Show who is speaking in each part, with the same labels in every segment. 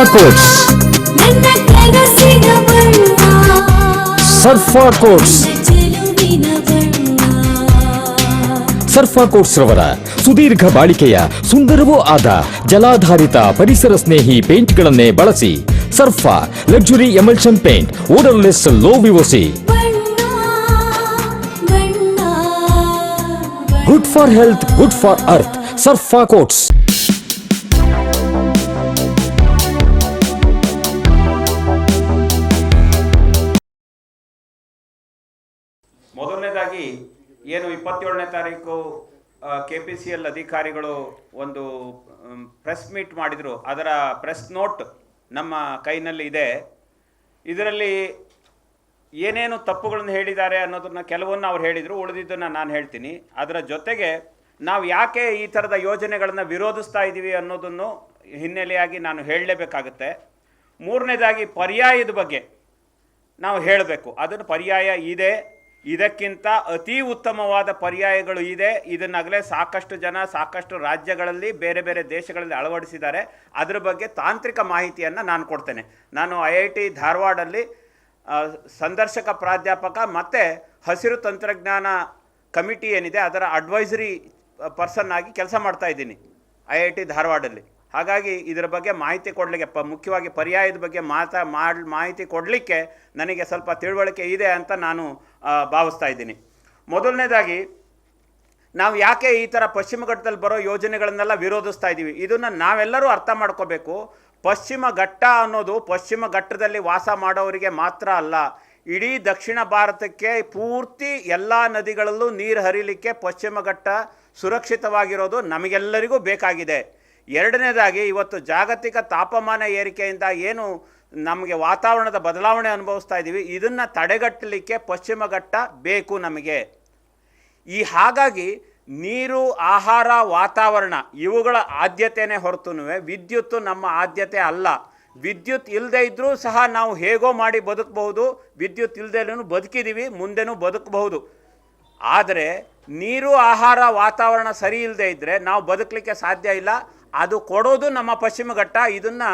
Speaker 1: ಸರ್ಫಾ quotes
Speaker 2: ನನ್ನ ಕನಸಿನ ಬಣ್ಣ
Speaker 1: ಸರ್ಫಾ ಕೋಟ್ಸ್
Speaker 2: ಚೆಲುವಿನ ಬಣ್ಣ
Speaker 1: ಸರ್ಫಾ ಕೋಟ್ಸ್ ರವರ ಸುದೀರ್ಘ ಬಾಳಿಕೆಯ ಸುಂದರವೂ ಆದ ಜಲಾಧಾರಿತ ಪರಿಸರ ಸ್ನೇಹಿ ಪೇಂಟ್ಗಳನ್ನೇ ಬಳಸಿ Surfa luxury emulsion paint odourless low VOC
Speaker 2: ಬಣ್ಣ ಬಣ್ಣ
Speaker 1: good for health good for earth Surfa
Speaker 3: coats ಏನು ಇಪ್ಪತ್ತೇಳನೇ ತಾರೀಕು ಕೆ ಪಿ ಸಿ ಎಲ್ ಅಧಿಕಾರಿಗಳು ಒಂದು ಪ್ರೆಸ್ ಮೀಟ್ ಮಾಡಿದರು. ಅದರ ಪ್ರೆಸ್ ನೋಟ್ ನಮ್ಮ ಕೈನಲ್ಲಿ ಇದೆ. ಇದರಲ್ಲಿ ಏನೇನು ತಪ್ಪುಗಳನ್ನು ಹೇಳಿದ್ದಾರೆ ಅನ್ನೋದನ್ನ ಕೆಲವನ್ನು ಅವ್ರು ಹೇಳಿದರು, ಉಳಿದಿದ್ದನ್ನು ನಾನು ಹೇಳ್ತೀನಿ. ಅದರ ಜೊತೆಗೆ ನಾವು ಯಾಕೆ ಈ ಥರದ ಯೋಜನೆಗಳನ್ನು ವಿರೋಧಿಸ್ತಾ ಇದ್ದೀವಿ ಅನ್ನೋದನ್ನು ಹಿನ್ನೆಲೆಯಾಗಿ ನಾನು ಹೇಳಲೇಬೇಕಾಗುತ್ತೆ. ಮೂರನೇದಾಗಿ ಪರ್ಯಾಯದ ಬಗ್ಗೆ ನಾವು ಹೇಳಬೇಕು. ಅದನ್ನು ಪರ್ಯಾಯ ಇದೆ. ಇದಕ್ಕಿಂತ ಅತಿ ಉತ್ತಮವಾದ ಪರ್ಯಾಯಗಳು ಇದೆ. ಇದನ್ನಾಗಲೇ ಸಾಕಷ್ಟು ಜನ, ಸಾಕಷ್ಟು ರಾಜ್ಯಗಳಲ್ಲಿ, ಬೇರೆ ಬೇರೆ ದೇಶಗಳಲ್ಲಿ ಅಳವಡಿಸಿದ್ದಾರೆ. ಅದರ ಬಗ್ಗೆ ತಾಂತ್ರಿಕ ಮಾಹಿತಿಯನ್ನು ನಾನು ಕೊಡ್ತೇನೆ. ನಾನು ಐ ಐ ಟಿ ಧಾರವಾಡಲ್ಲಿ ಸಂದರ್ಶಕ ಪ್ರಾಧ್ಯಾಪಕ ಮತ್ತು ಹಸಿರು ತಂತ್ರಜ್ಞಾನ ಕಮಿಟಿ ಏನಿದೆ, ಅದರ ಅಡ್ವೈಸರಿ ಪರ್ಸನ್ ಆಗಿ ಕೆಲಸ ಮಾಡ್ತಾ ಇದ್ದೀನಿ. ಐ ಐ ಟಿ ಧಾರವಾಡಲ್ಲಿ. ಹಾಗಾಗಿ ಇದರ ಬಗ್ಗೆ ಮಾಹಿತಿ ಕೊಡಲಿಕ್ಕೆ ಪ, ಮುಖ್ಯವಾಗಿ ಪರ್ಯಾಯದ ಬಗ್ಗೆ ಮಾತಾ, ಮಾಡಿ, ಮಾಹಿತಿ ಕೊಡಲಿಕ್ಕೆ ನನಗೆ ಸ್ವಲ್ಪ ತಿಳುವಳಿಕೆ ಇದೆ ಅಂತ ನಾನು ಭಾವಿಸ್ತಾ ಇದ್ದೀನಿ. ಮೊದಲನೇದಾಗಿ, ನಾವು ಯಾಕೆ ಈ ಥರ ಪಶ್ಚಿಮ ಘಟ್ಟದಲ್ಲಿ ಬರೋ ಯೋಜನೆಗಳನ್ನೆಲ್ಲ ವಿರೋಧಿಸ್ತಾ ಇದ್ದೀವಿ? ಇದನ್ನು ನಾವೆಲ್ಲರೂ ಅರ್ಥ ಮಾಡ್ಕೋಬೇಕು. ಪಶ್ಚಿಮ ಘಟ್ಟ ಅನ್ನೋದು ಪಶ್ಚಿಮ ಘಟ್ಟದಲ್ಲಿ ವಾಸ ಮಾಡೋರಿಗೆ ಮಾತ್ರ ಅಲ್ಲ, ಇಡೀ ದಕ್ಷಿಣ ಭಾರತಕ್ಕೆ ಪೂರ್ತಿ ಎಲ್ಲ ನದಿಗಳಲ್ಲೂ ನೀರು ಹರಿಲಿಕ್ಕೆ ಪಶ್ಚಿಮ ಘಟ್ಟ ಸುರಕ್ಷಿತವಾಗಿರೋದು ನಮಗೆಲ್ಲರಿಗೂ ಬೇಕಾಗಿದೆ. ಎರಡನೇದಾಗಿ ಇವತ್ತು ಜಾಗತಿಕ ತಾಪಮಾನ ಏರಿಕೆಯಿಂದ ಏನು ನಮಗೆ ವಾತಾವರಣದ ಬದಲಾವಣೆ ಅನುಭವಿಸ್ತಾ ಇದ್ದೀವಿ, ಇದನ್ನು ತಡೆಗಟ್ಟಲಿಕ್ಕೆ ಪಶ್ಚಿಮ ಘಟ್ಟ ಬೇಕು ನಮಗೆ. ಈ ಹಾಗಾಗಿ ನೀರು, ಆಹಾರ, ವಾತಾವರಣ ಇವುಗಳ ಆದ್ಯತೆಯೇ ಹೊರತು ವಿದ್ಯುತ್ತು ನಮ್ಮ ಆದ್ಯತೆ ಅಲ್ಲ. ವಿದ್ಯುತ್ ಇಲ್ಲದೆ ಇದ್ದರೂ ಸಹ ನಾವು ಹೇಗೋ ಮಾಡಿ ಬದುಕಬಹುದು, ವಿದ್ಯುತ್ ಇಲ್ಲದೇನೂ ಬದುಕಿದ್ದೀವಿ ಮುಂದೆನೂ ಬದುಕಬಹುದು. ಆದರೆ ನೀರು, ಆಹಾರ, ವಾತಾವರಣ ಸರಿ ಇಲ್ಲದೆ ಇದ್ದರೆ ನಾವು ಬದುಕಲಿಕ್ಕೆ ಸಾಧ್ಯ ಇಲ್ಲ. ಅದು ಕೊಡೋದು ನಮ್ಮ ಪಶ್ಚಿಮ ಘಟ್ಟ ಇದನ್ನು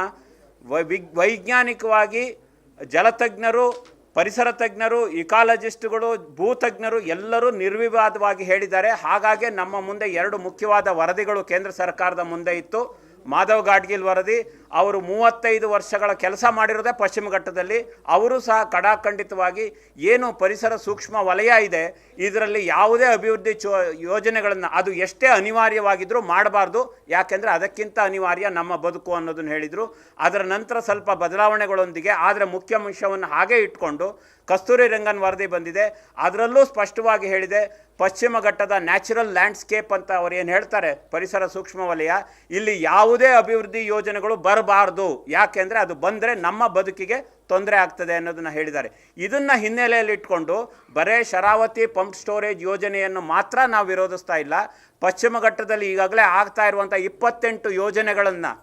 Speaker 3: ವೈಜ್ಞಾನಿಕವಾಗಿ ಜಲತಜ್ಞರು, ಪರಿಸರ ತಜ್ಞರು, ಇಕಾಲಜಿಸ್ಟ್ಗಳು, ಭೂತಜ್ಞರು ಎಲ್ಲರೂ ನಿರ್ವಿವಾದವಾಗಿ ಹೇಳಿದ್ದಾರೆ. ಹಾಗಾಗಿ ನಮ್ಮ ಮುಂದೆ ಎರಡು ಮುಖ್ಯವಾದ ವರದಿಗಳು ಕೇಂದ್ರ ಸರ್ಕಾರದ ಮುಂದೆ ಇತ್ತು. ಮಾಧವ್ ಗಾಡ್ಗಿಲ್ ವರದಿ, ಅವರು ಮೂವತ್ತೈದು ವರ್ಷಗಳ ಕೆಲಸ ಮಾಡಿರೋದೇ ಪಶ್ಚಿಮ ಘಟ್ಟದಲ್ಲಿ. ಅವರು ಸಹ ಕಡಾಖಂಡಿತವಾಗಿ ಏನು ಪರಿಸರ ಸೂಕ್ಷ್ಮ ವಲಯ ಇದೆ, ಇದರಲ್ಲಿ ಯಾವುದೇ ಅಭಿವೃದ್ಧಿ ಚೋ, ಯೋಜನೆಗಳನ್ನು ಅದು ಎಷ್ಟೇ ಅನಿವಾರ್ಯವಾಗಿದ್ದರೂ ಮಾಡಬಾರ್ದು. ಯಾಕೆಂದರೆ ಅದಕ್ಕಿಂತ ಅನಿವಾರ್ಯ ನಮ್ಮ ಬದುಕು ಅನ್ನೋದನ್ನು ಹೇಳಿದರು. ಅದರ ನಂತರ ಸ್ವಲ್ಪ ಬದಲಾವಣೆಗಳೊಂದಿಗೆ, ಆದರೆ ಮುಖ್ಯ ಅಂಶವನ್ನು ಹಾಗೆ ಇಟ್ಕೊಂಡು ಕಸ್ತೂರಿ ರಂಗನ್ ವರದಿ ಬಂದಿದೆ. ಅದರಲ್ಲೂ ಸ್ಪಷ್ಟವಾಗಿ ಹೇಳಿದೆ ಪಶ್ಚಿಮ ಘಟ್ಟದ ನ್ಯಾಚುರಲ್ ಲ್ಯಾಂಡ್ಸ್ಕೇಪ್ ಅಂತ ಅವ್ರು ಏನು ಹೇಳ್ತಾರೆ? ಪರಿಸರ ಸೂಕ್ಷ್ಮ ವಲಯ. ಇಲ್ಲಿ ಯಾವುದೇ ಅಭಿವೃದ್ಧಿ ಯೋಜನೆಗಳು ಬರಬಾರ್ದು. ಯಾಕೆಂದರೆ ಅದು ಬಂದರೆ ನಮ್ಮ ಬದುಕಿಗೆ ತೊಂದರೆ ಆಗ್ತದೆ ಅನ್ನೋದನ್ನು ಹೇಳಿದ್ದಾರೆ. ಇದನ್ನು ಹಿನ್ನೆಲೆಯಲ್ಲಿ ಇಟ್ಕೊಂಡು ಬರೇ ಶರಾವತಿ ಪಂಪ್ ಸ್ಟೋರೇಜ್ ಯೋಜನೆಯನ್ನು ಮಾತ್ರ ನಾವು ವಿರೋಧಿಸ್ತಾ ಇಲ್ಲ. ಪಶ್ಚಿಮ ಘಟ್ಟದಲ್ಲಿ ಈಗಾಗಲೇ ಆಗ್ತಾ ಇರುವಂಥ ಇಪ್ಪತ್ತೆಂಟು ಯೋಜನೆಗಳನ್ನು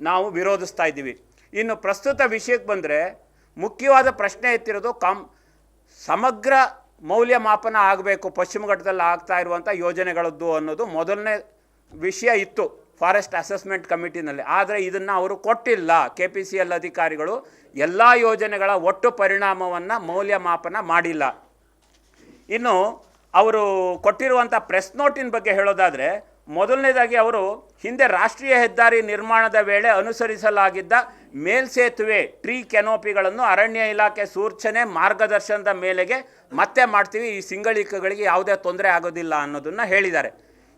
Speaker 3: ನಾವು ವಿರೋಧಿಸ್ತಾ ಇದ್ದೀವಿ. ಇನ್ನು ಪ್ರಸ್ತುತ ವಿಷಯಕ್ಕೆ ಬಂದರೆ ಮುಖ್ಯವಾದ ಪ್ರಶ್ನೆ ಎತ್ತಿರೋದು ಕಾಮ್ ಸಮಗ್ರ ಮೌಲ್ಯಮಾಪನ ಆಗಬೇಕು, ಪಶ್ಚಿಮ ಘಟ್ಟದಲ್ಲಿ ಆಗ್ತಾ ಇರುವಂಥ ಯೋಜನೆಗಳದ್ದು ಅನ್ನೋದು ಮೊದಲನೇ ವಿಷಯ ಇತ್ತು ಫಾರೆಸ್ಟ್ ಅಸೆಸ್ಮೆಂಟ್ ಕಮಿಟಿನಲ್ಲಿ. ಆದರೆ ಇದನ್ನು ಅವರು ಕೊಟ್ಟಿಲ್ಲ. ಕೆ ಪಿ ಸಿ ಎಲ್ ಅಧಿಕಾರಿಗಳು ಎಲ್ಲ ಯೋಜನೆಗಳ ಒಟ್ಟು ಪರಿಣಾಮವನ್ನು ಮೌಲ್ಯಮಾಪನ ಮಾಡಿಲ್ಲ. ಇನ್ನು ಅವರು ಕೊಟ್ಟಿರುವಂಥ ಪ್ರೆಸ್ ನೋಟಿನ ಬಗ್ಗೆ ಹೇಳೋದಾದರೆ ಮೊದಲನೇದಾಗಿ ಅವರು ಹಿಂದೆ ರಾಷ್ಟ್ರೀಯ ಹೆದ್ದಾರಿ ನಿರ್ಮಾಣದ ವೇಳೆ ಅನುಸರಿಸಲಾಗಿದ್ದ ಮೇಲ್ಸೇತುವೆ ಟ್ರೀ ಕೆನೋಪಿಗಳನ್ನು ಅರಣ್ಯ ಇಲಾಖೆ ಸೂಚನೆ ಮಾರ್ಗದರ್ಶನದ ಮೇಲೆಗೆ ಮತ್ತೆ ಮಾಡ್ತೀವಿ, ಈ ಸಿಂಗಳಿಕಗಳಿಗೆ ಯಾವುದೇ ತೊಂದರೆ ಆಗೋದಿಲ್ಲ ಅನ್ನೋದನ್ನು ಹೇಳಿದ್ದಾರೆ.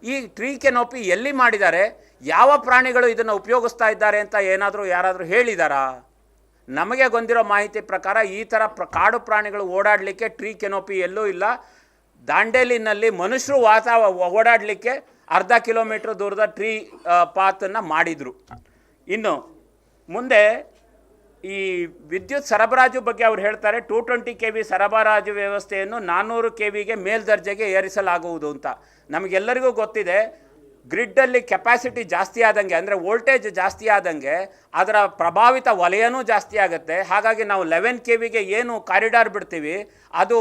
Speaker 3: ಈ ಟ್ರೀ ಕೆನೋಪಿ ಎಲ್ಲಿ ಮಾಡಿದ್ದಾರೆ, ಯಾವ ಪ್ರಾಣಿಗಳು ಇದನ್ನು ಉಪಯೋಗಿಸ್ತಾ ಇದ್ದಾರೆ ಅಂತ ಏನಾದರೂ ಯಾರಾದರೂ ಹೇಳಿದಾರಾ? ನಮಗೆ ಗೊಂದಿರೋ ಮಾಹಿತಿ ಪ್ರಕಾರ ಈ ಥರ ಪ್ರ, ಕಾಡು ಪ್ರಾಣಿಗಳು ಓಡಾಡಲಿಕ್ಕೆ ಟ್ರೀ ಕೆನೋಪಿ ಎಲ್ಲೂ ಇಲ್ಲ. ದಾಂಡೇಲಿನಲ್ಲಿ ಮನುಷ್ಯರು ವಾತಾವ, ಓಡಾಡಲಿಕ್ಕೆ ಅರ್ಧ ಕಿಲೋಮೀಟ್ರ್ ದೂರದ ಟ್ರೀ ಪಾತನ್ನು ಮಾಡಿದರು. ಇನ್ನು ಮುಂದೆ ಈ ವಿದ್ಯುತ್ ಸರಬರಾಜು ಬಗ್ಗೆ ಅವ್ರು ಹೇಳ್ತಾರೆ ಟೂ ಟ್ವೆಂಟಿ ಕೆ ವಿ ಸರಬರಾಜು ವ್ಯವಸ್ಥೆಯನ್ನು ನಾನ್ನೂರು ಕೆ ವಿಗೆ ಮೇಲ್ದರ್ಜೆಗೆ ಏರಿಸಲಾಗುವುದು ಅಂತ. ನಮಗೆಲ್ಲರಿಗೂ ಗೊತ್ತಿದೆ ಗ್ರಿಡ್ಡಲ್ಲಿ ಕೆಪಾಸಿಟಿ ಜಾಸ್ತಿ ಆದಂಗೆ, ಅಂದರೆ ವೋಲ್ಟೇಜ್ ಜಾಸ್ತಿ ಆದಂಗೆ, ಅದರ ಪ್ರಭಾವಿತ ವಲಯನೂ ಜಾಸ್ತಿ ಆಗುತ್ತೆ. ಹಾಗಾಗಿ ನಾವು ಲೆವೆನ್ ಕೆ ವಿಗೆ ಏನು ಕಾರಿಡಾರ್ ಬಿಡ್ತೀವಿ, ಅದು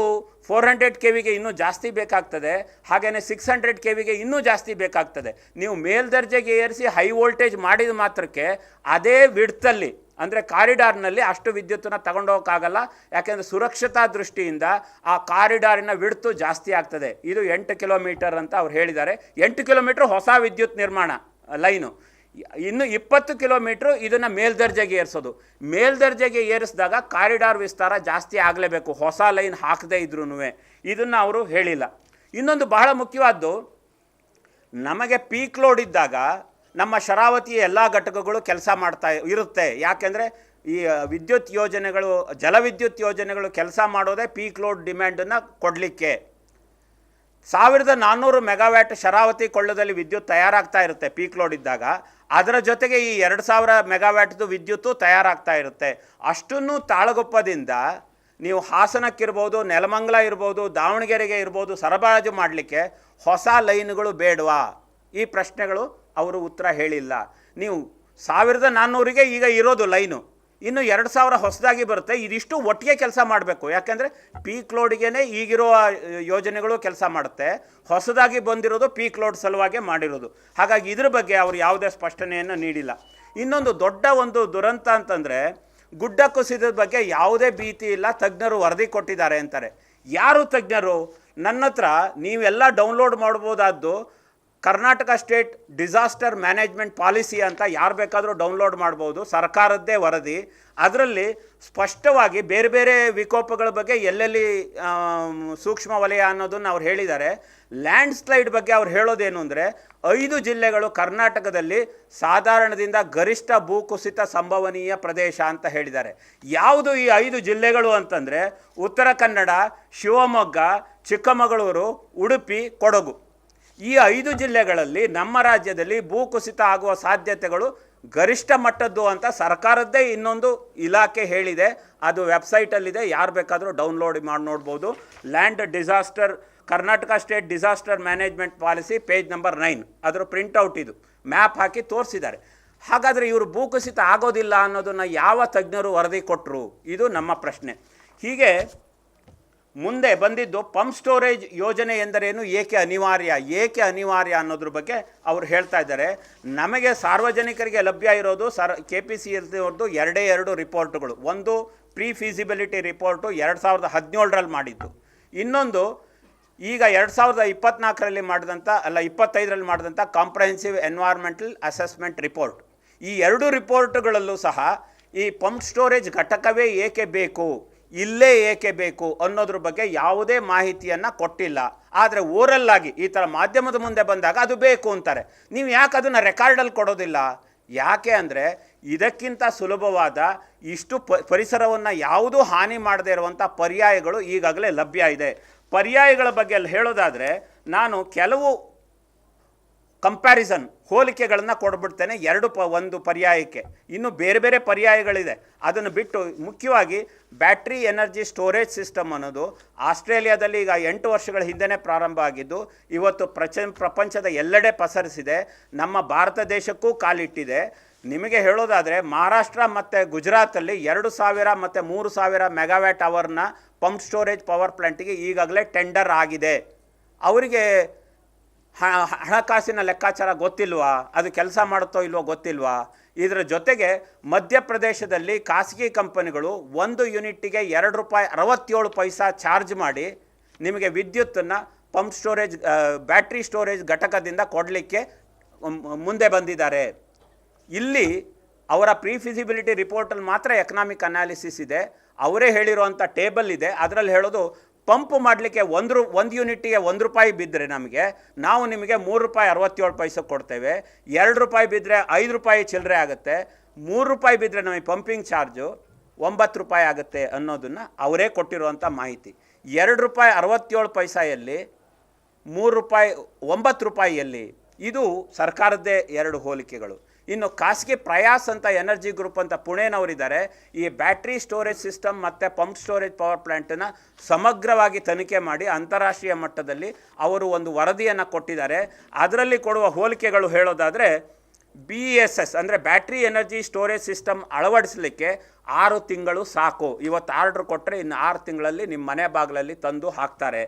Speaker 3: ಫೋರ್ ಹಂಡ್ರೆಡ್ ಕೆ ವಿಗೆ ಇನ್ನೂ ಜಾಸ್ತಿ ಬೇಕಾಗ್ತದೆ ಹಾಗೆಯೇ ಸಿಕ್ಸ್ ಹಂಡ್ರೆಡ್ ಕೆ ವಿಗೆ ಇನ್ನೂ ಜಾಸ್ತಿ ಬೇಕಾಗ್ತದೆ. ನೀವು ಮೇಲ್ದರ್ಜೆಗೆ ಏರಿಸಿ ಹೈ ವೋಲ್ಟೇಜ್ ಮಾಡಿದ ಮಾತ್ರಕ್ಕೆ, ಅದೇ ವಿಡ್ತಲ್ಲಿ ಅಂದರೆ ಕಾರಿಡಾರ್ನಲ್ಲಿ ಅಷ್ಟು ವಿದ್ಯುತ್ತನ್ನು ತಗೊಂಡೋಗಕ್ಕಾಗಲ್ಲ. ಯಾಕೆಂದರೆ ಸುರಕ್ಷತಾ ದೃಷ್ಟಿಯಿಂದ ಆ ಕಾರಿಡಾರಿನ ವಿಡ್ತು ಜಾಸ್ತಿ ಆಗ್ತದೆ. ಇದು ಎಂಟು ಕಿಲೋಮೀಟರ್ ಅಂತ ಅವ್ರು ಹೇಳಿದ್ದಾರೆ. ಎಂಟು ಕಿಲೋಮೀಟ್ರ್ ಹೊಸ ವಿದ್ಯುತ್ ನಿರ್ಮಾಣ, ಲೈನು. ಇನ್ನು ಇಪ್ಪತ್ತು ಕಿಲೋಮೀಟ್ರು ಇದನ್ನು ಮೇಲ್ದರ್ಜೆಗೆ ಏರಿಸೋದು. ಮೇಲ್ದರ್ಜೆಗೆ ಏರಿಸಿದಾಗ ಕಾರಿಡಾರ್ ವಿಸ್ತಾರ ಜಾಸ್ತಿ ಆಗಲೇಬೇಕು. ಹೊಸ ಲೈನ್ ಹಾಕದೇ ಇದ್ರೂ ಇದನ್ನು ಅವರು ಹೇಳಿಲ್ಲ. ಇನ್ನೊಂದು ಬಹಳ ಮುಖ್ಯವಾದ್ದು, ನಮಗೆ ಪೀಕ್ ಲೋಡ್ ಇದ್ದಾಗ ನಮ್ಮ ಶರಾವತಿಯ ಎಲ್ಲ ಘಟಕಗಳು ಕೆಲಸ ಮಾಡ್ತಾ ಇರುತ್ತೆ. ಯಾಕೆಂದರೆ ಈ ವಿದ್ಯುತ್ ಯೋಜನೆಗಳು, ಜಲವಿದ್ಯುತ್ ಯೋಜನೆಗಳು ಕೆಲಸ ಮಾಡೋದೇ ಪೀಕ್ ಲೋಡ್ ಡಿಮ್ಯಾಂಡನ್ನು ಕೊಡಲಿಕ್ಕೆ. ಸಾವಿರದ ನಾನ್ನೂರು ಮೆಗಾವ್ಯಾಟ್ ಶರಾವತಿ ಕೊಳ್ಳದಲ್ಲಿ ವಿದ್ಯುತ್ ತಯಾರಾಗ್ತಾ ಇರುತ್ತೆ ಪೀಕ್ ಲೋಡ್ ಇದ್ದಾಗ. ಅದರ ಜೊತೆಗೆ ಈ ಎರಡು ಸಾವಿರ ಮೆಗಾವ್ಯಾಟ್ದು ವಿದ್ಯುತ್ತು ತಯಾರಾಗ್ತಾ ಇರುತ್ತೆ. ಅಷ್ಟನ್ನು ತಾಳಗುಪ್ಪದಿಂದ ನೀವು ಹಾಸನಕ್ಕಿರ್ಬೋದು ನೆಲಮಂಗಲ ಇರ್ಬೋದು, ದಾವಣಗೆರೆಗೆ ಇರ್ಬೋದು, ಸರಬರಾಜು ಮಾಡಲಿಕ್ಕೆ ಹೊಸ ಲೈನ್ಗಳು ಬೇಡವಾ? ಈ ಪ್ರಶ್ನೆಗಳು ಅವರು ಉತ್ತರ ಹೇಳಿಲ್ಲ. ನೀವು ಸಾವಿರದ ನಾನ್ನೂರಿಗೆ ಈಗ ಇರೋದು ಲೈನು. ಇನ್ನು ಎರಡು ಸಾವಿರ ಹೊಸದಾಗಿ ಬರುತ್ತೆ. ಇದಿಷ್ಟು ಒಟ್ಟಿಗೆ ಕೆಲಸ ಮಾಡಬೇಕು. ಯಾಕೆಂದರೆ ಪೀಕ್ ಲೋಡ್ಗೆ ಈಗಿರೋ ಯೋಜನೆಗಳು ಕೆಲಸ ಮಾಡುತ್ತೆ. ಹೊಸದಾಗಿ ಬಂದಿರೋದು ಪೀಕ್ ಲೋಡ್ ಸಲುವಾಗಿ ಮಾಡಿರೋದು. ಹಾಗಾಗಿ ಇದ್ರ ಬಗ್ಗೆ ಅವರು ಯಾವುದೇ ಸ್ಪಷ್ಟನೆಯನ್ನು ನೀಡಿಲ್ಲ. ಇನ್ನೊಂದು ದೊಡ್ಡ ಒಂದು ದುರಂತ ಅಂತಂದರೆ ಗುಡ್ಡ ಕುಸಿದ ಬಗ್ಗೆ ಯಾವುದೇ ಭೀತಿ ಇಲ್ಲ. ತಜ್ಞರು ವರದಿ ಕೊಟ್ಟಿದ್ದಾರೆ ಅಂತಾರೆ. ಯಾರು ತಜ್ಞರು? ನನ್ನ ಹತ್ರ ನೀವೆಲ್ಲ download ಮಾಡ್ಬೋದಾದ್ದು Karnataka state disaster management policy ಅಂತ ಯಾರು ಬೇಕಾದರೂ ಡೌನ್ಲೋಡ್ ಮಾಡ್ಬೋದು, ಸರ್ಕಾರದ್ದೇ ವರದಿ. ಅದರಲ್ಲಿ ಸ್ಪಷ್ಟವಾಗಿ ಬೇರೆ ಬೇರೆ ವಿಕೋಪಗಳ ಬಗ್ಗೆ ಎಲ್ಲೆಲ್ಲಿ ಸೂಕ್ಷ್ಮ ವಲಯ ಅನ್ನೋದನ್ನು ಅವ್ರು ಹೇಳಿದ್ದಾರೆ. ಲ್ಯಾಂಡ್ ಸ್ಲೈಡ್ ಬಗ್ಗೆ ಅವ್ರು ಹೇಳೋದೇನು ಅಂದರೆ, ಐದು ಜಿಲ್ಲೆಗಳು ಕರ್ನಾಟಕದಲ್ಲಿ ಸಾಧಾರಣದಿಂದ ಗರಿಷ್ಠ ಭೂಕುಸಿತ ಸಂಭವನೀಯ ಪ್ರದೇಶ ಅಂತ ಹೇಳಿದ್ದಾರೆ. ಯಾವುದು ಈ ಐದು ಜಿಲ್ಲೆಗಳು ಅಂತಂದರೆ, ಉತ್ತರ ಕನ್ನಡ, ಶಿವಮೊಗ್ಗ, ಚಿಕ್ಕಮಗಳೂರು, ಉಡುಪಿ, ಕೊಡಗು. ಈ ಐದು ಜಿಲ್ಲೆಗಳಲ್ಲಿ ನಮ್ಮ ರಾಜ್ಯದಲ್ಲಿ ಭೂಕುಸಿತ ಆಗುವ ಸಾಧ್ಯತೆಗಳು ಗರಿಷ್ಠ ಮಟ್ಟದ್ದು ಅಂತ ಸರ್ಕಾರದ್ದೇ ಇನ್ನೊಂದು ಇಲಾಖೆ ಹೇಳಿದೆ. ಅದು ವೆಬ್ಸೈಟಲ್ಲಿದೆ ಯಾರು ಬೇಕಾದರೂ ಡೌನ್ಲೋಡ್ ಮಾಡಿ ನೋಡ್ಬೋದು. Land disaster Karnataka state disaster management policy page number nine ಅದರ ಪ್ರಿಂಟೌಟ್ ಇದು. ಮ್ಯಾಪ್ ಹಾಕಿ ತೋರಿಸಿದ್ದಾರೆ. ಹಾಗಾದರೆ ಇವರು ಭೂಕುಸಿತ ಆಗೋದಿಲ್ಲ ಅನ್ನೋದನ್ನು ಯಾವ ತಜ್ಞರು ವರದಿ ಕೊಟ್ಟರು ಇದು ನಮ್ಮ ಪ್ರಶ್ನೆ. ಹೀಗೆ ಮುಂದೆ ಬಂದಿದ್ದು ಪಂಪ್ ಸ್ಟೋರೇಜ್ ಯೋಜನೆ ಎಂದರೇನು, ಏಕೆ ಅನಿವಾರ್ಯ ಏಕೆ ಅನಿವಾರ್ಯ ಅನ್ನೋದ್ರ ಬಗ್ಗೆ ಅವರು ಹೇಳ್ತಾ ಇದ್ದಾರೆ. ನಮಗೆ ಸಾರ್ವಜನಿಕರಿಗೆ ಲಭ್ಯ ಇರೋದು ಸರ್ ಕೆ ಪಿ ಸಿ ಅವ್ರದ್ದು ಎರಡೇ ಎರಡು ರಿಪೋರ್ಟ್ಗಳು. ಒಂದು ಪ್ರೀ ಫೀಸಿಬಿಲಿಟಿ ರಿಪೋರ್ಟು ಎರಡು ಸಾವಿರದ ಹದಿನೇಳರಲ್ಲಿ ಮಾಡಿದ್ದು. ಇನ್ನೊಂದು, ಈಗ ಎರಡು ಸಾವಿರದ ಇಪ್ಪತ್ನಾಲ್ಕರಲ್ಲಿ ಮಾಡಿದಂಥ ಅಲ್ಲ ಇಪ್ಪತ್ತೈದರಲ್ಲಿ ಮಾಡಿದಂಥ ಕಾಂಪ್ರಹೆನ್ಸಿವ್ ಎನ್ವೈರ್ಮೆಂಟಲ್ ಅಸೆಸ್ಮೆಂಟ್ ರಿಪೋರ್ಟ್ ಈ ಎರಡು ರಿಪೋರ್ಟ್ಗಳಲ್ಲೂ ಸಹ ಈ ಪಂಪ್ ಸ್ಟೋರೇಜ್ ಘಟಕವೇ ಏಕೆ ಬೇಕು? ಇಲ್ಲೇ ಏಕೆ ಬೇಕು ಅನ್ನೋದ್ರ ಬಗ್ಗೆ ಯಾವುದೇ ಮಾಹಿತಿಯನ್ನು ಕೊಟ್ಟಿಲ್ಲ. ಆದರೆ ಊರಲ್ಲಾಗಿ ಈ ಥರ ಮಾಧ್ಯಮದ ಮುಂದೆ ಬಂದಾಗ ಅದು ಬೇಕು ಅಂತಾರೆ. ನೀವು ಯಾಕೆ ಅದನ್ನು ರೆಕಾರ್ಡಲ್ಲಿ ಕೊಡೋದಿಲ್ಲ? ಯಾಕೆ ಅಂದರೆ ಇದಕ್ಕಿಂತ ಸುಲಭವಾದ ಇಷ್ಟು ಪ, ಪರಿಸರವನ್ನು ಯಾವುದೂ ಹಾನಿ ಮಾಡದೇ ಇರುವಂಥ ಪರ್ಯಾಯಗಳು ಈಗಾಗಲೇ ಲಭ್ಯ ಇದೆ. ಪರ್ಯಾಯಗಳ ಬಗ್ಗೆ ಅಲ್ಲಿ ಹೇಳೋದಾದರೆ, ನಾನು ಕೆಲವು ಕಂಪ್ಯಾರಿಸನ್ ಹೋಲಿಕೆಗಳನ್ನು ಕೊಡ್ಬಿಡ್ತೇನೆ, ಎರಡು ಪ, ಒಂದು ಪರ್ಯಾಯಕ್ಕೆ. ಇನ್ನು ಬೇರೆ ಬೇರೆ ಪರ್ಯಾಯಗಳಿದೆ. ಅದನ್ನು ಬಿಟ್ಟು ಮುಖ್ಯವಾಗಿ ಬ್ಯಾಟ್ರಿ ಎನರ್ಜಿ ಸ್ಟೋರೇಜ್ ಸಿಸ್ಟಮ್ ಅನ್ನೋದು ಆಸ್ಟ್ರೇಲಿಯಾದಲ್ಲಿ ಈಗ ಎಂಟು ವರ್ಷಗಳ ಹಿಂದೆನೇ ಪ್ರಾರಂಭ ಆಗಿದ್ದು, ಇವತ್ತು ಪ್ರಚ, ಪ್ರಪಂಚದ ಎಲ್ಲೆಡೆ ಪಸರಿಸಿದೆ. ನಮ್ಮ ಭಾರತ ದೇಶಕ್ಕೂ ಕಾಲಿಟ್ಟಿದೆ. ನಿಮಗೆ ಹೇಳೋದಾದರೆ, ಮಹಾರಾಷ್ಟ್ರ ಮತ್ತು ಗುಜರಾತಲ್ಲಿ ಎರಡು ಸಾವಿರ ಮತ್ತು ಮೂರು ಸಾವಿರ ಮೆಗಾವ್ಯಾಟ್ ಅವರ್ನ ಪಂಪ್ ಸ್ಟೋರೇಜ್ ಪವರ್ ಪ್ಲಾಂಟಿಗೆ ಈಗಾಗಲೇ ಟೆಂಡರ್ ಆಗಿದೆ. ಅವರಿಗೆ ಹಣಕಾಸಿನ ಲೆಕ್ಕಾಚಾರ ಗೊತ್ತಿಲ್ವಾ? ಅದು ಕೆಲಸ ಮಾಡುತ್ತೋ ಇಲ್ವೋ ಗೊತ್ತಿಲ್ವಾ? ಇದರ ಜೊತೆಗೆ ಮಧ್ಯಪ್ರದೇಶದಲ್ಲಿ ಖಾಸಗಿ ಕಂಪನಿಗಳು ಒಂದು ಯೂನಿಟ್ಟಿಗೆ ಎರಡು ರೂಪಾಯಿ ಅರವತ್ತೇಳು ಪೈಸಾ ಚಾರ್ಜ್ ಮಾಡಿ ನಿಮಗೆ ವಿದ್ಯುತ್ತನ್ನು ಪಂಪ್ ಸ್ಟೋರೇಜ್ ಬ್ಯಾಟ್ರಿ ಸ್ಟೋರೇಜ್ ಘಟಕದಿಂದ ಕೊಡಲಿಕ್ಕೆ ಮುಂದೆ ಬಂದಿದ್ದಾರೆ. ಇಲ್ಲಿ ಅವರ ಪ್ರೀ ಫಿಸಿಬಿಲಿಟಿ ರಿಪೋರ್ಟಲ್ಲಿ ಮಾತ್ರ ಎಕನಾಮಿಕ್ ಅನಾಲಿಸಿಸ್ ಇದೆ. ಅವರೇ ಹೇಳಿರುವಂಥ ಟೇಬಲ್ ಇದೆ. ಅದರಲ್ಲಿ ಹೇಳೋದು ಪಂಪ್ ಮಾಡಲಿಕ್ಕೆ ಒಂದು ರೂ, ಒಂದು ಯೂನಿಟಿಗೆ ಒಂದು ರೂಪಾಯಿ ಬಿದ್ದರೆ ನಮಗೆ, ನಾವು ನಿಮಗೆ ಮೂರು ರೂಪಾಯಿ ಅರವತ್ತೇಳು ಪೈಸೆ ಕೊಡ್ತೇವೆ. ಎರಡು ರೂಪಾಯಿ ಬಿದ್ದರೆ ಐದು ರೂಪಾಯಿ ಚಿಲ್ಲರೆ ಆಗುತ್ತೆ. ಮೂರು ರೂಪಾಯಿ ಬಿದ್ದರೆ ನಮಗೆ ಪಂಪಿಂಗ್ ಚಾರ್ಜು ಒಂಬತ್ತು ರೂಪಾಯಿ ಆಗುತ್ತೆ ಅನ್ನೋದನ್ನು ಅವರೇ ಕೊಟ್ಟಿರುವಂಥ ಮಾಹಿತಿ. ಎರಡು ರೂಪಾಯಿ ಅರವತ್ತೇಳು ಪೈಸೆಯಲ್ಲಿ ಮೂರು ರೂಪಾಯಿ, ಒಂಬತ್ತು ರೂಪಾಯಿಯಲ್ಲಿ ಇದು ಸರ್ಕಾರದ್ದೇ ಎರಡು ಹೋಲಿಕೆಗಳು. ಇನ್ನು ಖಾಸಗಿ ಪ್ರಯಾಸ್ ಅಂತ ಎನರ್ಜಿ ಗ್ರೂಪ್ ಅಂತ ಪುಣೆನವರಿದ್ದಾರೆ. ಈ ಬ್ಯಾಟ್ರಿ ಸ್ಟೋರೇಜ್ ಸಿಸ್ಟಮ್ ಮತ್ತು ಪಂಪ್ ಸ್ಟೋರೇಜ್ ಪವರ್ ಪ್ಲ್ಯಾಂಟನ್ನು ಸಮಗ್ರವಾಗಿ ತನಿಖೆ ಮಾಡಿ ಅಂತಾರಾಷ್ಟ್ರೀಯ ಮಟ್ಟದಲ್ಲಿ ಅವರು ಒಂದು ವರದಿಯನ್ನು ಕೊಟ್ಟಿದ್ದಾರೆ. ಅದರಲ್ಲಿ ಕೊಡುವ ಹೋಲಿಕೆಗಳು ಹೇಳೋದಾದರೆ ಬಿ ಎಸ್ ಎಸ್ ಅಂದರೆ ಬ್ಯಾಟ್ರಿ ಎನರ್ಜಿ ಸ್ಟೋರೇಜ್ ಸಿಸ್ಟಮ್ ಅಳವಡಿಸಲಿಕ್ಕೆ ಆರು ತಿಂಗಳು ಸಾಕು. ಇವತ್ತು ಆರ್ಡ್ರ್ ಕೊಟ್ಟರೆ ಇನ್ನು ಆರು ತಿಂಗಳಲ್ಲಿ ನಿಮ್ಮ ಮನೆ ಬಾಗಿಲಲ್ಲಿ ತಂದು ಹಾಕ್ತಾರೆ.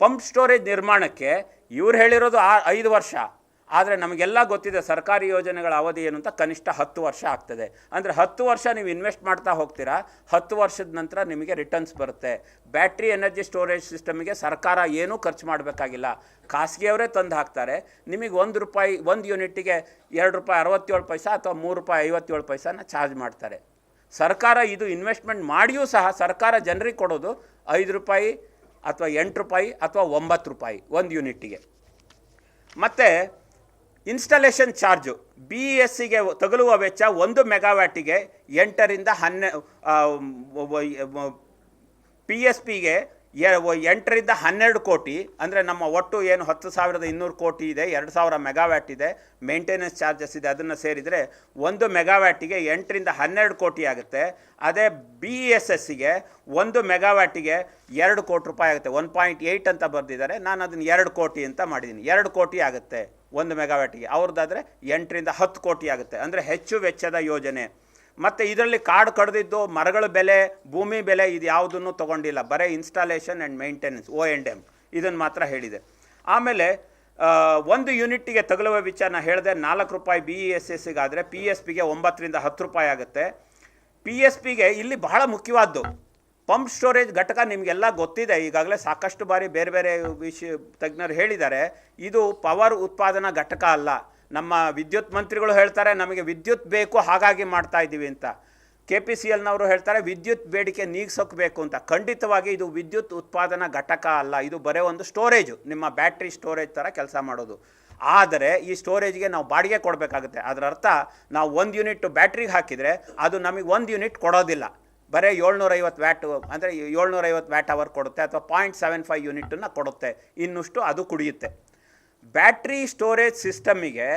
Speaker 3: ಪಂಪ್ ಸ್ಟೋರೇಜ್ ನಿರ್ಮಾಣಕ್ಕೆ ಇವ್ರು ಹೇಳಿರೋದು ಆ ಐದು ವರ್ಷ. ಆದರೆ ನಮಗೆಲ್ಲ ಗೊತ್ತಿದೆ ಸರ್ಕಾರಿ ಯೋಜನೆಗಳ ಅವಧಿ ಏನು ಅಂತ ಕನಿಷ್ಠ ಹತ್ತು ವರ್ಷ ಆಗ್ತದೆ. ಅಂದರೆ ಹತ್ತು ವರ್ಷ ನೀವು ಇನ್ವೆಸ್ಟ್ ಮಾಡ್ತಾ ಹೋಗ್ತೀರಾ, ಹತ್ತು ವರ್ಷದ ನಂತರ ನಿಮಗೆ ರಿಟರ್ನ್ಸ್ ಬರುತ್ತೆ. ಬ್ಯಾಟ್ರಿ ಎನರ್ಜಿ ಸ್ಟೋರೇಜ್ ಸಿಸ್ಟಮಿಗೆ ಸರ್ಕಾರ ಏನೂ ಖರ್ಚು ಮಾಡಬೇಕಾಗಿಲ್ಲ. ಖಾಸಗಿಯವರೇ ತಂದು ಹಾಕ್ತಾರೆ. ನಿಮಗೆ ಒಂದು ರೂಪಾಯಿ, ಒಂದು ಯೂನಿಟ್ಟಿಗೆ ಎರಡು ರೂಪಾಯಿ ಅರವತ್ತೇಳು ಪೈಸಾ ಅಥವಾ ಮೂರು ರೂಪಾಯಿ ಐವತ್ತೇಳು ಪೈಸಾನ ಚಾರ್ಜ್ ಮಾಡ್ತಾರೆ. ಸರ್ಕಾರ ಇದು ಇನ್ವೆಸ್ಟ್ಮೆಂಟ್ ಮಾಡಿಯೂ ಸಹ ಸರ್ಕಾರ ಜನರಿಗೆ ಕೊಡೋದು ಐದು ರೂಪಾಯಿ ಅಥವಾ ಎಂಟು ರೂಪಾಯಿ ಅಥವಾ ಒಂಬತ್ತು ರೂಪಾಯಿ ಒಂದು ಯೂನಿಟ್ಟಿಗೆ ಮತ್ತು ಇನ್ಸ್ಟಾಲೇಷನ್ ಚಾರ್ಜು ಬಿ ಎಸ್ ಸಿಗೆ ತಗುಲುವ ವೆಚ್ಚ ಒಂದು ಮೆಗಾವ್ಯಾಟಿಗೆ ಎಂಟರಿಂದ ಹನ್ನೆ ಪಿ ಎಸ್ ಪಿಗೆ ಎಂಟರಿಂದ ಹನ್ನೆರಡು ಕೋಟಿ, ಅಂದರೆ ನಮ್ಮ ಒಟ್ಟು ಏನು ಹತ್ತು ಸಾವಿರದ ಇನ್ನೂರು ಕೋಟಿ ಇದೆ, ಎರಡು ಸಾವಿರ ಮೆಗಾವ್ಯಾಟ್ ಇದೆ ಮೇಂಟೆನೆನ್ಸ್ ಚಾರ್ಜಸ್ ಇದೆ, ಅದನ್ನು ಸೇರಿದರೆ ಒಂದು ಮೆಗಾವ್ಯಾಟಿಗೆ ಎಂಟರಿಂದ ಹನ್ನೆರಡು ಕೋಟಿ ಆಗುತ್ತೆ. ಅದೇ ಬಿ ಎಸ್ ಎಸ್ಸಿಗೆ ಒಂದು ಮೆಗಾವ್ಯಾಟಿಗೆ ಎರಡು ಕೋಟಿ ರೂಪಾಯಿ ಆಗುತ್ತೆ. ಒನ್ ಪಾಯಿಂಟ್ ಏಯ್ಟ್ ಅಂತ ಬರೆದಿದ್ದಾರೆ. ನಾನು ಅದನ್ನು ಎರಡು ಕೋಟಿ ಅಂತ ಮಾಡಿದ್ದೀನಿ ಎರಡು ಕೋಟಿ ಆಗುತ್ತೆ ಒಂದು ಮೆಗಾವ್ಯಾಟಿಗೆ. ಅವ್ರದ್ದಾದರೆ ಎಂಟರಿಂದ ಹತ್ತು ಕೋಟಿ ಆಗುತ್ತೆ. ಅಂದರೆ ಹೆಚ್ಚು ವೆಚ್ಚದ ಯೋಜನೆ. ಮತ್ತು ಇದರಲ್ಲಿ ಕಾಡು ಕಡ್ದಿದ್ದು, ಮರಗಳ ಬೆಲೆ, ಭೂಮಿ ಬೆಲೆ ಇದು ಯಾವುದನ್ನು ತೊಗೊಂಡಿಲ್ಲ. ಬರೀ installation and maintenance O and M ಇದನ್ನು ಮಾತ್ರ ಹೇಳಿದೆ. ಆಮೇಲೆ ಒಂದು ಯೂನಿಟ್ಟಿಗೆ ತಗಲುವ ವಿಚಾರನ ಹೇಳಿದೆ, ನಾಲ್ಕು ರೂಪಾಯಿ ಬಿ ಇ ಎಸ್ ಎಸ್ಸಿಗಾದರೆ ಪಿ ಎಸ್ ಪಿಗೆ ಒಂಬತ್ತರಿಂದ ಹತ್ತು ರೂಪಾಯಿ ಆಗುತ್ತೆ. ಪಿ ಎಸ್ ಪಿಗೆ ಇಲ್ಲಿ ಬಹಳ ಮುಖ್ಯವಾದ್ದು. ಪಂಪ್ ಸ್ಟೋರೇಜ್ ಘಟಕ ನಿಮಗೆಲ್ಲ ಗೊತ್ತಿದೆ, ಈಗಾಗಲೇ ಸಾಕಷ್ಟು ಬಾರಿ ಬೇರೆ ಬೇರೆ ವಿಷಯ ತಜ್ಞರು ಹೇಳಿದ್ದಾರೆ, ಇದು ಪವರ್ ಉತ್ಪಾದನಾ ಘಟಕ ಅಲ್ಲ. ನಮ್ಮ ವಿದ್ಯುತ್ ಮಂತ್ರಿಗಳು ಹೇಳ್ತಾರೆ, ನಮಗೆ ವಿದ್ಯುತ್ ಬೇಕು, ಹಾಗಾಗಿ ಮಾಡ್ತಾ ಇದ್ದೀವಿ ಅಂತ. ಕೆ ಪಿ ಸಿ ಎಲ್ನವರು ಹೇಳ್ತಾರೆ, ವಿದ್ಯುತ್ ಬೇಡಿಕೆ ನೀಗ್ಸೋಕ್ಬೇಕು ಅಂತ. ಖಂಡಿತವಾಗಿ ಇದು ವಿದ್ಯುತ್ ಉತ್ಪಾದನಾ ಘಟಕ ಅಲ್ಲ, ಇದು ಬರೇ ಒಂದು ಸ್ಟೋರೇಜು, ನಿಮ್ಮ ಬ್ಯಾಟ್ರಿ ಸ್ಟೋರೇಜ್ ಥರ ಕೆಲಸ ಮಾಡೋದು. ಆದರೆ ಈ ಸ್ಟೋರೇಜ್ಗೆ ನಾವು ಬಾಡಿಗೆ ಕೊಡಬೇಕಾಗುತ್ತೆ. ಅದರ ಅರ್ಥ, ನಾವು ಒಂದು ಯೂನಿಟ್ ಬ್ಯಾಟ್ರಿಗೆ ಹಾಕಿದರೆ ಅದು ನಮಗೆ ಒಂದು ಯೂನಿಟ್ ಕೊಡೋದಿಲ್ಲ. ಬರೀ ಏಳ್ನೂರೈವತ್ತು ವ್ಯಾಟು, ಅಂದರೆ ಏಳ್ನೂರೈವತ್ತು ವ್ಯಾಟ್ ಅವರ್ ಕೊಡುತ್ತೆ ಅಥವಾ ಪಾಯಿಂಟ್ ಸೆವೆನ್ ಫೈವ್ ಯೂನಿಟನ್ನು ಕೊಡುತ್ತೆ. ಇನ್ನಷ್ಟು ಅದು ಕುಡಿಯುತ್ತೆ. ಬ್ಯಾಟ್ರಿ ಸ್ಟೋರೇಜ್ ಸಿಸ್ಟಮಿಗೆ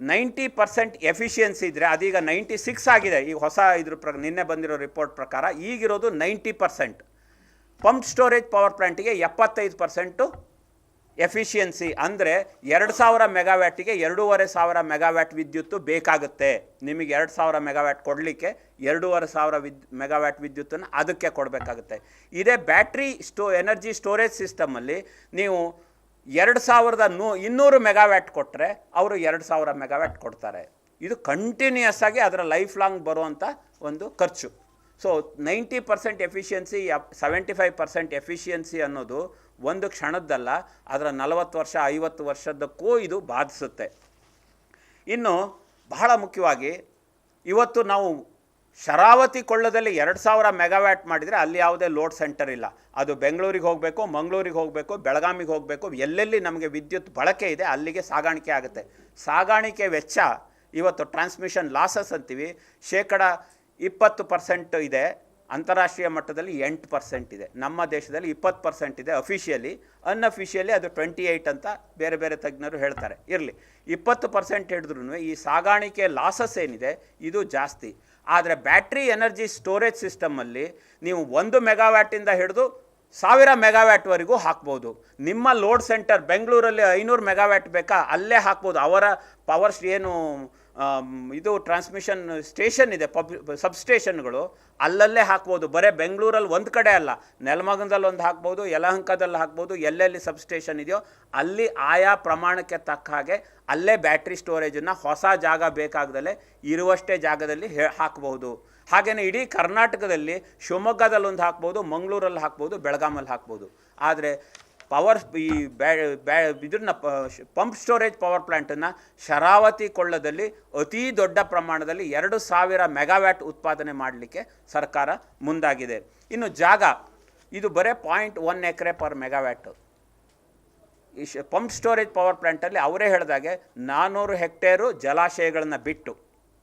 Speaker 3: ನೈಂಟಿ ಪರ್ಸೆಂಟ್ ಎಫಿಷಿಯನ್ಸಿ ಇದ್ದರೆ ಅದೀಗ ನೈಂಟಿ ಸಿಕ್ಸ್ ಆಗಿದೆ. ಈಗ ಹೊಸ ಇದ್ರ ಪ್ರ ನಿನ್ನೆ ಬಂದಿರೋ ರಿಪೋರ್ಟ್ ಪ್ರಕಾರ ಈಗಿರೋದು ninety percent. Pump storage power ಪ್ಲಾಂಟಿಗೆ ಎಪ್ಪತ್ತೈದು ಪರ್ಸೆಂಟು ಎಫಿಷಿಯನ್ಸಿ ಅಂದರೆ ಎರಡು ಸಾವಿರ ಮೆಗಾವ್ಯಾಟಿಗೆ ಎರಡೂವರೆ ಸಾವಿರ ಮೆಗಾವ್ಯಾಟ್ ವಿದ್ಯುತ್ತು ಬೇಕಾಗುತ್ತೆ. ನಿಮಗೆ ಎರಡು ಸಾವಿರ ಮೆಗಾವ್ಯಾಟ್ ಕೊಡಲಿಕ್ಕೆ ಎರಡೂವರೆ ಸಾವಿರ ವಿದ್ ಮೆಗಾವ್ಯಾಟ್ ವಿದ್ಯುತ್ತನ್ನು ಅದಕ್ಕೆ ಕೊಡಬೇಕಾಗುತ್ತೆ. ಇದೇ ಬ್ಯಾಟ್ರಿ ಸ್ಟೋ, ಎನರ್ಜಿ ಸ್ಟೋರೇಜ್ ಸಿಸ್ಟಮಲ್ಲಿ ನೀವು ಎರಡು ಸಾವಿರದ ನೂ ಇನ್ನೂರು ಮೆಗಾವ್ಯಾಟ್ ಕೊಟ್ಟರೆ ಅವರು ಎರಡು ಸಾವಿರ ಮೆಗಾವ್ಯಾಟ್ ಕೊಡ್ತಾರೆ. ಇದು ಕಂಟಿನ್ಯೂಯಸ್ ಆಗಿ ಅದರ ಲೈಫ್ ಲಾಂಗ್ ಬರುವಂಥ ಒಂದು ಖರ್ಚು. So ninety percent efficiency seventy five percent efficiency ಅನ್ನೋದು ಒಂದು ಕ್ಷಣದ್ದಲ್ಲ, ಅದರ ನಲವತ್ತು ವರ್ಷ, ಐವತ್ತು ವರ್ಷದಕ್ಕೂ ಇದು ಬಾಧಿಸುತ್ತೆ. ಇನ್ನು ಬಹಳ ಮುಖ್ಯವಾಗಿ ಇವತ್ತು ನಾವು ಶರಾವತಿ ಕೊಳ್ಳದಲ್ಲಿ ಎರಡು ಸಾವಿರ ಮೆಗಾವ್ಯಾಟ್ ಮಾಡಿದರೆ ಅಲ್ಲಿ ಯಾವುದೇ ಲೋಡ್ ಸೆಂಟರ್ ಇಲ್ಲ. ಅದು ಬೆಂಗಳೂರಿಗೆ ಹೋಗಬೇಕು, ಮಂಗಳೂರಿಗೆ ಹೋಗಬೇಕು, ಬೆಳಗಾಮಿಗೆ ಹೋಗಬೇಕು, ಎಲ್ಲೆಲ್ಲಿ ನಮಗೆ ವಿದ್ಯುತ್ ಬಳಕೆ ಇದೆ ಅಲ್ಲಿಗೆ ಸಾಗಾಣಿಕೆ ಆಗುತ್ತೆ. ಸಾಗಾಣಿಕೆ ವೆಚ್ಚ, ಇವತ್ತು ಟ್ರಾನ್ಸ್ಮಿಷನ್ ಲಾಸಸ್ ಅಂತೀವಿ, ಶೇಕಡ ಇಪ್ಪತ್ತು ಪರ್ಸೆಂಟ್ ಇದೆ, ಅಂತಾರಾಷ್ಟ್ರೀಯ ಮಟ್ಟದಲ್ಲಿ ಎಂಟು ಪರ್ಸೆಂಟ್ ಇದೆ. ನಮ್ಮ ದೇಶದಲ್ಲಿ ಇಪ್ಪತ್ತು ಪರ್ಸೆಂಟ್ ಇದೆ ಅಫಿಷಿಯಲಿ ಅನ್ಅಫಿಷಿಯಲಿ ಅದು ಟ್ವೆಂಟಿ ಏಯ್ಟ್ ಅಂತ ಬೇರೆ ಬೇರೆ ತಜ್ಞರು ಹೇಳ್ತಾರೆ. ಇರಲಿ, ಇಪ್ಪತ್ತು ಪರ್ಸೆಂಟ್ ಹಿಡಿದ್ರೂ ಈ ಸಾಗಾಣಿಕೆ ಲಾಸಸ್ ಏನಿದೆ, ಇದು ಜಾಸ್ತಿ. ಆದರೆ ಬ್ಯಾಟ್ರಿ ಎನರ್ಜಿ ಸ್ಟೋರೇಜ್ ಸಿಸ್ಟಮಲ್ಲಿ ನೀವು ಒಂದು ಮೆಗಾವ್ಯಾಟಿಂದ ಹಿಡಿದು ಸಾವಿರ ಮೆಗಾವ್ಯಾಟ್ವರೆಗೂ ಹಾಕ್ಬೋದು. ನಿಮ್ಮ ಲೋಡ್ ಸೆಂಟರ್ ಬೆಂಗಳೂರಲ್ಲಿ ಐನೂರು ಮೆಗಾವ್ಯಾಟ್ ಬೇಕಾ? ಅಲ್ಲೇ ಹಾಕ್ಬೋದು. ಅವರ ಪವರ್ಸ್ ಏನು ಇದು ಟ್ರಾನ್ಸ್ಮಿಷನ್ ಸ್ಟೇಷನ್ ಇದೆ ಪಬ್ ಸಬ್ಸ್ಟೇಷನ್ಗಳು ಅಲ್ಲಲ್ಲೇ ಹಾಕ್ಬೋದು. ಬರೀ ಬೆಂಗಳೂರಲ್ಲಿ ಒಂದು ಕಡೆ ಅಲ್ಲ. ನೆಲಮಗನದಲ್ಲಿ ಒಂದು ಹಾಕ್ಬೋದು, ಯಲಹಂಕದಲ್ಲಿ ಹಾಕ್ಬೋದು, ಎಲ್ಲೆಲ್ಲಿ ಸಬ್ಸ್ಟೇಷನ್ ಇದೆಯೋ, ಅಲ್ಲಿ ಆಯಾ ಪ್ರಮಾಣಕ್ಕೆ ತಕ್ಕ ಹಾಗೆ ಅಲ್ಲೇ ಬ್ಯಾಟ್ರಿ ಸ್ಟೋರೇಜನ್ನು ಹೊಸ ಜಾಗ ಬೇಕಾಗದಲ್ಲೇ ಇರುವಷ್ಟೇ ಜಾಗದಲ್ಲಿ ಹೇ ಹಾಕ್ಬೋದು ಹಾಗೆಯೇ ಇಡೀ ಕರ್ನಾಟಕದಲ್ಲಿ ಶಿವಮೊಗ್ಗದಲ್ಲಿ ಒಂದು ಹಾಕ್ಬೋದು, ಮಂಗಳೂರಲ್ಲಿ ಹಾಕ್ಬೋದು, ಬೆಳಗಾಮಲ್ಲಿ ಹಾಕ್ಬೋದು. ಆದರೆ ಪವರ್ ಈ ಬ್ಯಾ ಬ್ಯಾ ಇದನ್ನ ಪಂಪ್ ಸ್ಟೋರೇಜ್ ಪವರ್ ಪ್ಲ್ಯಾಂಟನ್ನು ಶರಾವತಿ ಕೊಳ್ಳದಲ್ಲಿ ಅತೀ ದೊಡ್ಡ ಪ್ರಮಾಣದಲ್ಲಿ ಎರಡು ಸಾವಿರ ಮೆಗಾವ್ಯಾಟ್ ಉತ್ಪಾದನೆ ಮಾಡಲಿಕ್ಕೆ ಸರ್ಕಾರ ಮುಂದಾಗಿದೆ. ಇನ್ನು ಜಾಗ, ಇದು ಬರೀ point one acre per megawatt. ಈ ಪಂಪ್ ಸ್ಟೋರೇಜ್ ಪವರ್ ಪ್ಲ್ಯಾಂಟಲ್ಲಿ ಅವರೇ ಹೇಳಿದಾಗೆ ನಾನ್ನೂರು ಹೆಕ್ಟೇರು ಜಲಾಶಯಗಳನ್ನು ಬಿಟ್ಟು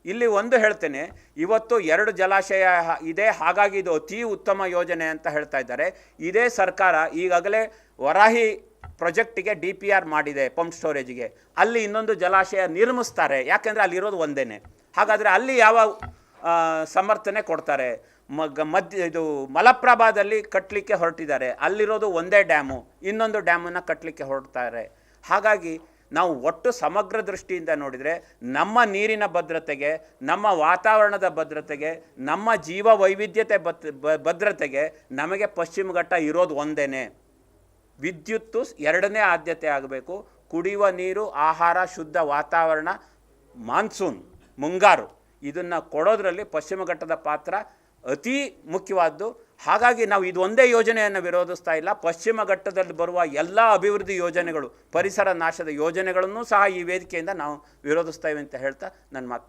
Speaker 3: ಇಲ್ಲಿ ಒಂದು ಹೇಳ್ತೇನೆ, ಇವತ್ತು ಎರಡು ಜಲಾಶಯ ಇದೆ, ಹಾಗಾಗಿ ಇದು ಅತಿ ಉತ್ತಮ ಯೋಜನೆ ಅಂತ ಹೇಳ್ತಾ ಇದ್ದಾರೆ. ಇದೇ ಸರ್ಕಾರ ಈಗಾಗಲೇ ವರಾಹಿ ಪ್ರಾಜೆಕ್ಟಿಗೆ ಡಿ ಪಿ ಆರ್ ಮಾಡಿದೆ ಪಂಪ್ ಸ್ಟೋರೇಜ್ಗೆ. ಅಲ್ಲಿ ಇನ್ನೊಂದು ಜಲಾಶಯ ನಿರ್ಮಿಸ್ತಾರೆ, ಯಾಕೆಂದರೆ ಅಲ್ಲಿರೋದು ಒಂದೇ ಹಾಗಾದರೆ ಅಲ್ಲಿ ಯಾವ ಸಮರ್ಥನೆ ಕೊಡ್ತಾರೆ? ಮಗ್, ಮಧ್ಯ, ಇದು ಮಲಪ್ರಭಾದಲ್ಲಿ ಕಟ್ಟಲಿಕ್ಕೆ ಹೊರಟಿದ್ದಾರೆ, ಅಲ್ಲಿರೋದು ಒಂದೇ ಡ್ಯಾಮು, ಇನ್ನೊಂದು ಡ್ಯಾಮನ್ನು ಕಟ್ಟಲಿಕ್ಕೆ ಹೊರಡ್ತಾರೆ. ಹಾಗಾಗಿ ನಾವು ಒಟ್ಟು ಸಮಗ್ರ ದೃಷ್ಟಿಯಿಂದ ನೋಡಿದರೆ ನಮ್ಮ ನೀರಿನ ಭದ್ರತೆಗೆ, ನಮ್ಮ ವಾತಾವರಣದ ಭದ್ರತೆಗೆ, ನಮ್ಮ ಜೀವ ವೈವಿಧ್ಯತೆ ಭದ್ರತೆಗೆ ನಮಗೆ ಪಶ್ಚಿಮ ಘಟ್ಟ ಇರೋದು ಒಂದೇ ವಿದ್ಯುತ್ತು ಎರಡನೇ ಆದ್ಯತೆ ಆಗಬೇಕು. ಕುಡಿಯುವ ನೀರು, ಆಹಾರ, ಶುದ್ಧ ವಾತಾವರಣ, ಮಾನ್ಸೂನ್, ಮುಂಗಾರು ಇದನ್ನು ಕೊಡೋದರಲ್ಲಿ ಪಶ್ಚಿಮ ಘಟ್ಟದ ಪಾತ್ರ ಅತೀ ಮುಖ್ಯವಾದ್ದು. ಹಾಗಾಗಿ ನಾವು ಇದು ಒಂದೇ ಯೋಜನೆಯನ್ನು ವಿರೋಧಿಸ್ತಾ ಇಲ್ಲ. ಪಶ್ಚಿಮ ಘಟ್ಟದಲ್ಲಿ ಬರುವ ಎಲ್ಲ ಅಭಿವೃದ್ಧಿ ಯೋಜನೆಗಳು ಪರಿಸರ ನಾಶದ ಯೋಜನೆಗಳನ್ನು ಸಹ ಈ ವೇದಿಕೆಯಿಂದ ನಾವು ವಿರೋಧಿಸ್ತೇವೆ ಅಂತ ಹೇಳ್ತಾ ನನ್ನ ಮಾತು